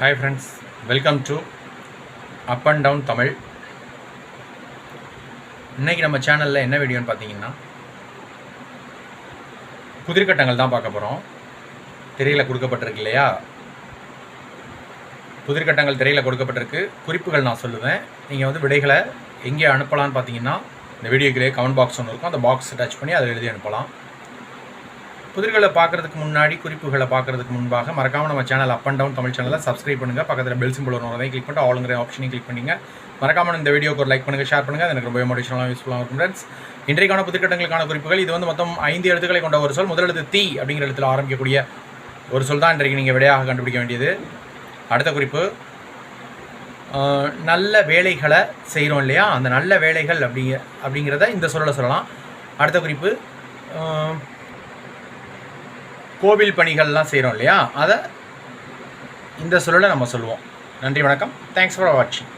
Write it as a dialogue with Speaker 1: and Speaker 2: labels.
Speaker 1: Hi friends welcome to up and down Tamil இன்றைக்கி நம்ம சேனலில் என்ன வீடியோன்னு பார்த்தீங்கன்னா புதிர்கட்டங்கள் தான் பார்க்க போகிறோம் திரையில் கொடுக்கப்பட்டிருக்கு இல்லையா? புதிர்கட்டங்கள் திரையில் கொடுக்கப்பட்டிருக்கு. குறிப்புகள் நான் சொல்லுவேன். நீங்கள் வந்து விடைகளை எங்கே அனுப்பலாம்னு பார்த்தீங்கன்னா இந்த வீடியோக்கிலே கமெண்ட் பாக்ஸ் ஒன்று இருக்கும். அந்த பாக்ஸ் டச் பண்ணி அதை எழுதி அனுப்பலாம். புதிர்களை பார்க்கறதுக்கு முன்னாடி குறிப்புகளை பார்க்கறதுக்கு முன்பாக மறக்காம நம்ம channel up and down Tamil சேனலை சப்ஸ்கிரைப் பண்ணுங்கள் பக்கத்தில் பெல் சிம்பிள் ஒன்று அதையும் கிளிக் பண்ணிட்டு ஆளுங்கிற ஆப்ஷனையும் கிளிக் பண்ணிங்க. மறக்காம இந்த வீடியோக்கு ஒரு லைக் பண்ணுங்கள் ஷேர் பண்ணுங்கள் எனக்கு ரொம்ப மோட்டிவேஷனாக யூஸ்ஃபுல்லாக இருக்கும் ஃப்ரெண்ட்ஸ் இன்றைக்கான புதுக்கட்டங்களுக்கான குறிப்புகள் இது வந்து மொத்தம் ஐந்து எழுத்துக்களை கொண்ட ஒரு சொல். முதல் எழுத்து தீ அப்படிங்கிற இடத்துல ஆரம்பிக்கக்கூடிய ஒரு சொல் தான் இன்றைக்கு நீங்கள் விடையாக கண்டுபிடிக்க வேண்டியது. அடுத்த குறிப்பு நல்ல வேலைகளை செய்கிறோம் இல்லையா? அந்த நல்ல வேலைகள் அப்படிங்க அப்படிங்கிறத இந்த சொல்ல சொல்லலாம். அடுத்த குறிப்பு கோவில் பணிகள்லாம் செய்கிறோம் இல்லையா? அதை இந்த சொல்லில் நம்ம சொல்லுவோம். நன்றி வணக்கம். தேங்க்ஸ் ஃபார் வாட்சிங்